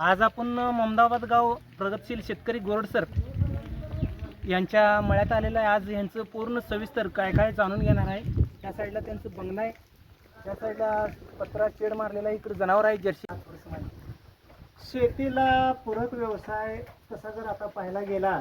आज आपण ममदाबाद गाव प्रगतशील शेतकरी गोरडसर यांच्या मळ्यात आलेलं आहे. आज यांचं पूर्ण सविस्तर काय काय जाणून घेणार आहे. त्या साईडला त्यांचं बंगला आहे. त्या साईडला पत्रा शेड मारलेला आहे. इकडे जनावर आहे जर्सी. शेतीला पूरक व्यवसाय तसा जर आता पाहायला गेला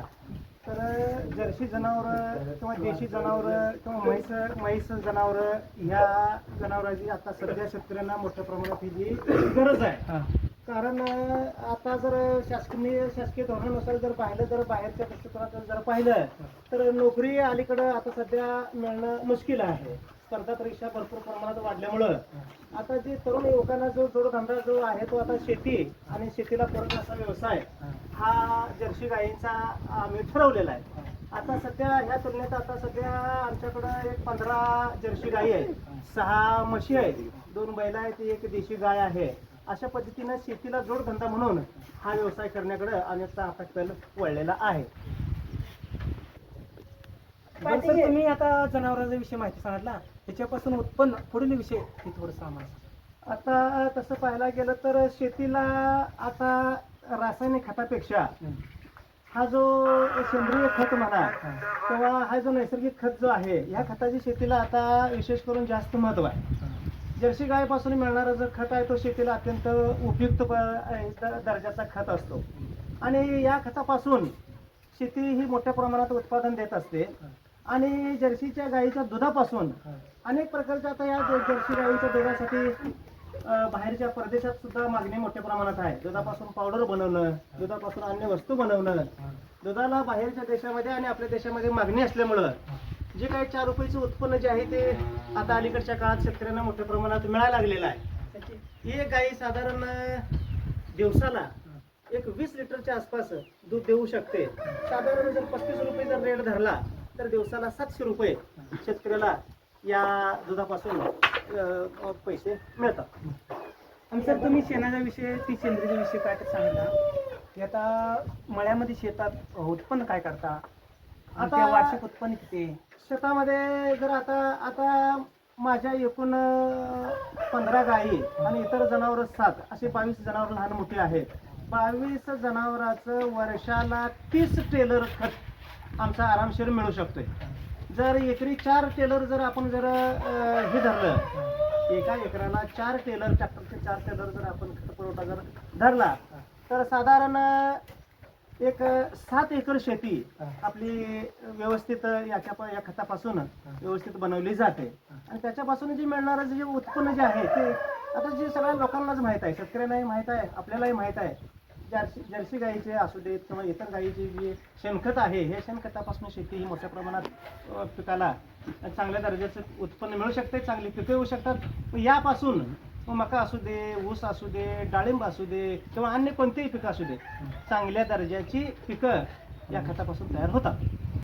तर जर्सी जनावरं किंवा देशी जनावरं किंवा म्हैस म्हैस जनावरं ह्या जनावरांची आता सध्या शेतकऱ्यांना मोठ्या प्रमाणात ही जी गरज आहे. कारण आता जर शासकीय शासकीय धोरणानुसार जर पाहिलं जर बाहेरच्या क्षेत्रात जर पाहिलं तर नोकरी अलीकडं आता सध्या मिळणं मुश्किल आहे. स्पर्धा परीक्षा भरपूर प्रमाणात वाढल्यामुळं. आता जे तरुण युवकांना जो जोडधंदा जो आहे तो आता शेती आणि शेतीला परत असा व्यवसाय हा जर्सी गायींचा आम्ही ठरवलेला आहे. आता सध्या ह्या तुलनेत आता सध्या आमच्याकडं एक पंधरा जर्सी गायी आहेत. सहा म्हशी आहेत. दोन बैला आहेत एक देशी गाय आहे. अशा पद्धतीनं शेतीला जोडधंदा म्हणून हा व्यवसाय करण्याकडे अनेकचा आता कल वळलेला आहे. सर, तुम्ही आता जनावरांचा विषय माहिती सांगितला. त्याच्यापासून उत्पन्न पुढील विषय हे थोडंसं आम्हाला आता तसं पाहायला गेलं तर शेतीला आता रासायनिक खतापेक्षा हा जो सेंद्रिय खत म्हणा किंवा हा जो नैसर्गिक खत जो आहे ह्या खताची शेतीला आता विशेष करून जास्त महत्त्व आहे. जर्सी गायपासून मिळणारा जो खत आहे तो शेतीला अत्यंत उपयुक्त दर्जाचा खत असतो. आणि या खतापासून शेती ही मोठ्या प्रमाणात उत्पादन देत असते. आणि जर्सीच्या गाईच्या दुधापासून अनेक प्रकारच्या आता या जर्सी गाईच्या दुधासाठी बाहेरच्या परदेशात सुद्धा मागणी मोठ्या प्रमाणात आहे. दुधापासून पावडर बनवणं दुधापासून अन्य वस्तू बनवणं दुधाला बाहेरच्या देशामध्ये आणि आपल्या देशामध्ये मागणी असल्यामुळं जे काही चार रुपयाचं उत्पन्न जे आहे ते आता अलीकडच्या काळात शेतकऱ्यांना मोठ्या प्रमाणात मिळायला लागलेलं आहे. हे एक गाई साधारण दिवसाला एक वीस लिटरच्या आसपास दूध देऊ शकते. साधारण जर पस्तीस रुपये जर रेट धरला तर दिवसाला सातशे रुपये शेतकऱ्याला या दुधापासून पैसे मिळतात. आणि सर तुम्ही शेणाचा विषय ती सेंद्रिय विषय काय ते सांगितला की आता मळ्यामध्ये शेतात उत्पन्न काय करता? आता वार्षिक उत्पन्न किती? शेतामध्ये जर आता आता माझ्या एकूण पंधरा गायी आणि इतर जनावर सात असे बावीस जनावर लहान मोठी आहेत बावीस जनावराचं वर्षाला तीस टेलर खत आमचा आरामशीर मिळू शकतोय जर एकरी चार टेलर जर आपण जर हे धरलं एका एकराला चार टेलर ट्रॅक्टरचे चार टेलर जर आपण खत पुरवठा जर धरला तर साधारण एक सात एकर शेती आपली व्यवस्थित याच्या या खतापासून व्यवस्थित बनवली जाते. आणि त्याच्यापासून जे मिळणारं जे उत्पन्न जे आहे ते आता जे सगळ्या लोकांनाच माहीत आहे शेतकऱ्यांनाही माहीत आहे आपल्यालाही माहीत आहे. जर्सी जर्सी गाईचे असू देत किंवा इतर गाईचे जे शेणखत आहे हे शेणखतापासून शेती ही मोठ्या प्रमाणात पिकाला चांगल्या दर्जाचं उत्पन्न मिळू शकते चांगली पिकं येऊ शकतात. यापासून मग मका असू दे ऊस असू दे डाळिंब असू दे किंवा अन्य कोणतेही पिकं असू दे चांगल्या दर्जाची पिकं या खतापासून तयार होतात.